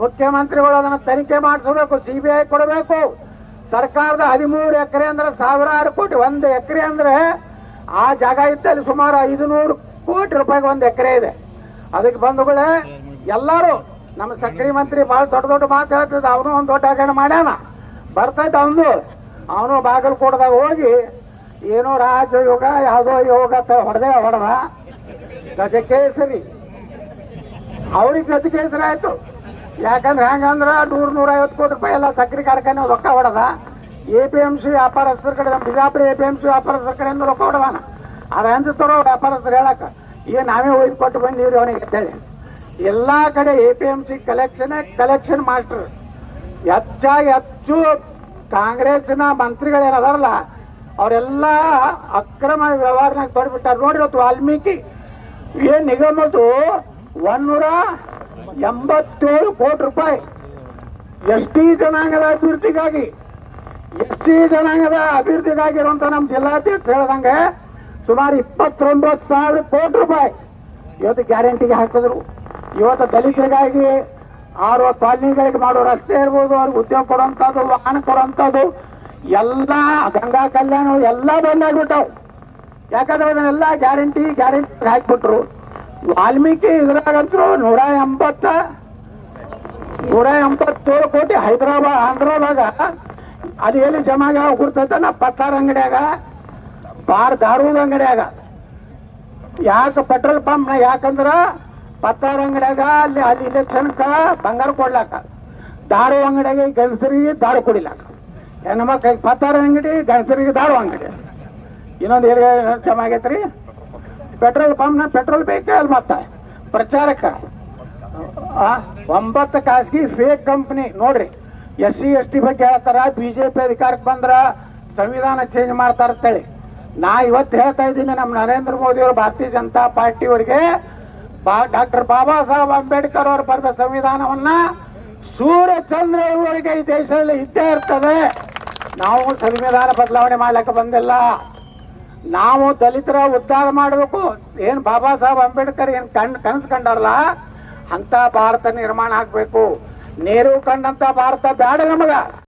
ಮುಖ್ಯಮಂತ್ರಿಗಳು ಅದನ್ನ ತನಿಖೆ ಮಾಡಿಸಬೇಕು, ಸಿಬಿಐ ಕೊಡಬೇಕು. ಸರ್ಕಾರದ ಹದಿಮೂರು ಎಕರೆ ಅಂದ್ರೆ ಸಾವಿರಾರು ಕೋಟಿ, ಒಂದು ಎಕರೆ ಅಂದ್ರೆ ಆ ಜಾಗ ಇದ್ದಲ್ಲಿ ಸುಮಾರು ಐದುನೂರು ಕೋಟಿ ರೂಪಾಯಿಗೆ ಒಂದು ಎಕರೆ ಇದೆ. ಅದಕ್ಕೆ ಬಂಧುಗಳೇ ಎಲ್ಲರೂ, ನಮ್ಮ ಸಕ್ರಿ ಮಂತ್ರಿ ಭಾಳ ದೊಡ್ಡ ದೊಡ್ಡ ಮಾತು ಹೇಳ್ತಿದ್ದ, ಅವನು ಒಂದು ದೊಡ್ಡ ಹಗರಣ ಮಾಡ್ಯಾನ. ಬರ್ತೈತೆ ಅವನು. ಅವನು ಬಾಗಲಕೋಟದಾಗ ಹೋಗಿ, ಏನೋ ರಾಜಯೋಗ, ಯಾವುದೋ ಯೋಗ ಹೊಡೆದೇ, ಹೊಡೆದ. ಗಜಕೇಸರಿ. ಅವ್ರಿಗೆ ಗಜಕೇಸರಿ ಆಯ್ತು. ಯಾಕಂದ್ರೆ ಹೆಂಗಂದ್ರೆ ನೂರ್ ನೂರ ಐವತ್ತು ಕೋಟಿ ರೂಪಾಯಿ ಎಲ್ಲ ಸಕ್ಕರೆ ಕಾರ್ಖಾನೆ ರೊಕ್ಕ ಹೊಡೆದ. ಎ ಪಿ ಎಂ ಸಿ ವ್ಯಾಪಾರಸ್ಥರ ಕಡೆ, ನಮ್ಮ Bijapur A P M C ವ್ಯಾಪಾರಸ್ಥರ ಕಡೆಯಿಂದ ರೊಕ್ಕ ಹೊಡೆದಾನ. ಅದ ಅನ್ಸುತ್ತಾರೋ ವ್ಯಾಪಾರಸ್ಥರು ಹೇಳಕ್ಕ ಈಗ ನಾವೇ ಒಯ್ದು ಕೊಟ್ಟು ಬಂದೀವ್ರಿ ಅವನಿಗೆ, ಅಂತೇಳಿ. ಎಲ್ಲಾ ಕಡೆ A P M C collection collection master ಹೆಚ್ಚಾಗಿ ಹೆಚ್ಚು ಕಾಂಗ್ರೆಸ್ನ ಮಂತ್ರಿಗಳೇನದಾರಲ್ಲ ಅವರೆಲ್ಲ ಅಕ್ರಮ ವ್ಯವಹಾರನಾಗ ತೊಡ್ಬಿಟ್ಟಾರ. ನೋಡಿರೋದು ವಾಲ್ಮೀಕಿ, ಏನು ನಿಗಮದ್ದು? ಒಂದೂರ ಎಂಬತ್ತೇಳು ಕೋಟಿ ರೂಪಾಯಿ. ಎಸ್ ಟಿ ಜನಾಂಗದ ಅಭಿವೃದ್ಧಿಗಾಗಿ ಎಸ್ ಸಿ ಜನಾಂಗದ ಅಭಿವೃದ್ಧಿಗಾಗಿರುವಂತ ನಮ್ಮ ಜಿಲ್ಲಾಧ್ಯಕ್ಷ ಹೇಳ್ದಂಗೆ ಸುಮಾರು ಇಪ್ಪತ್ತೊಂಬತ್ತು ಸಾವಿರ ಕೋಟಿ ರೂಪಾಯಿ ಇವತ್ತು ಗ್ಯಾರಂಟಿಗೆ ಹಾಕಿದ್ರು. ಇವತ್ತು ದಲಿತರಿಗಾಗಿ ಆರು ಕಾಲನಿಗಳಿಗೆ ಮಾಡೋ ರಸ್ತೆ ಇರ್ಬೋದು, ಅವ್ರಿಗೆ ಉದ್ಯೋಗ ಕೊಡುವಂಥದ್ದು ವಾಹನ ಕೊಡುವಂಥದ್ದು ಎಲ್ಲ ಗಂಗಾ ಕಲ್ಯಾಣ, ಎಲ್ಲ ಬಂದಾಗ್ಬಿಟ್ಟವು ಯಾಕಂದ್ರೆ ಅದನ್ನೆಲ್ಲ ಗ್ಯಾರಂಟಿ ಗ್ಯಾರಂಟಿ ಹಾಕ್ಬಿಟ್ರು. ವಾಲ್ಮೀಕಿ ಇದ್ರಾಗಂತೂ ನೂರ ಎಂಬತ್ತ, ನೂರ ಎಂಬತ್ತೇಳು ಕೋಟಿ ಹೈದರಾಬಾದ್, ಆಂಧ್ರದಾಗ ಅದು ಎಲ್ಲಿ ಜಮಾಗ ಕೊಡ್ತೈತೆ ನಾ ಪತ್ತಾರ ಅಂಗಡಿಯಾಗ, ಬಾರ್ ದಾರೂದ್ ಅಂಗಡಿಯಾಗ. ಯಾಕೆ ಪೆಟ್ರೋಲ್ ಪಂಪ್ ಯಾಕಂದ್ರ ಪತ್ತಾರ ಅಂಗಡಿಯಾಗ ಅಲ್ಲಿ ಅಲ್ಲಿ ಇಲೆಕ್ಷನ್ಕ ಬಂಗಾರ ಕೊಡ್ಲಾಕ. ದಾರು ಅಂಗಡಿಯಾಗ ಗಣಸರಿಗೆ ದಾರು ಕುಡಿಲಾಕ. ಹೆಣ್ಮಕ್ಳಿಗೆ ಪತ್ತಾರ ಅಂಗಡಿ ಗಣಸರಿಗೆ ದಾರು ಅಂಗಡಿ. ಇನ್ನೊಂದು ಏರಿಯಾ ಜಮ ಆಗೈತ್ರಿ ಪೆಟ್ರೋಲ್ ಪಂಪ್ನ ಪೆಟ್ರೋಲ್ ಬೇಕೇ ಅಲ್ಲ ಮತ್ತೆ ಪ್ರಚಾರಕ್ಕೆ ಒಂಬತ್ತು ಖಾಸಗಿ ಫೇಕ್ ಕಂಪ್ನಿ ನೋಡ್ರಿ, ಎಸ್ ಸಿ, ಎಸ್ ಟಿ ಬಗ್ಗೆ ಹೇಳ್ತಾರ, ಬಿಜೆಪಿ ಅಧಿಕಾರಕ್ಕೆ ಬಂದ್ರ ಸಂವಿಧಾನ ಚೇಂಜ್ ಮಾಡ್ತಾರ ಅಂತೇಳಿ. ನಾ ಇವತ್ತು ಹೇಳ್ತಾ ಇದ್ದೀನಿ ನಮ್ಮ ನರೇಂದ್ರ ಮೋದಿ ಅವರು, ಭಾರತೀಯ ಜನತಾ ಪಾರ್ಟಿ ಅವರಿಗೆ, ಬಾ, ಡಾಕ್ಟರ್ ಬಾಬಾ ಸಾಹೇಬ್ ಅಂಬೇಡ್ಕರ್ ಅವರು ಬರೆದ ಸಂವಿಧಾನವನ್ನ ಸೂರ್ಯ ಚಂದ್ರ ಇವರಿಗೆ ಈ ದೇಶದಲ್ಲಿ ಇದ್ದೇ ಇರ್ತದೆ. ನಾವು ಸಂವಿಧಾನ ಬದಲಾವಣೆ ಮಾಡ್ಲಿಕ್ಕೆ ಬಂದಿಲ್ಲ. ನಾವು ದಲಿತರ ಉದ್ಧಾರ ಮಾಡಬೇಕು. ಏನು ಬಾಬಾ ಸಾಹೇಬ್ ಅಂಬೇಡ್ಕರ್ ಏನ್ ಕಣ್ ಕನಸು ಕಂಡಾರಲ್ಲ? ಅಂತ ಭಾರತ ನಿರ್ಮಾಣ ಆಗಬೇಕು. ನೆಹರು ಕಂಡಂತ ಭಾರತ ಬೇಡ ನಮಗ.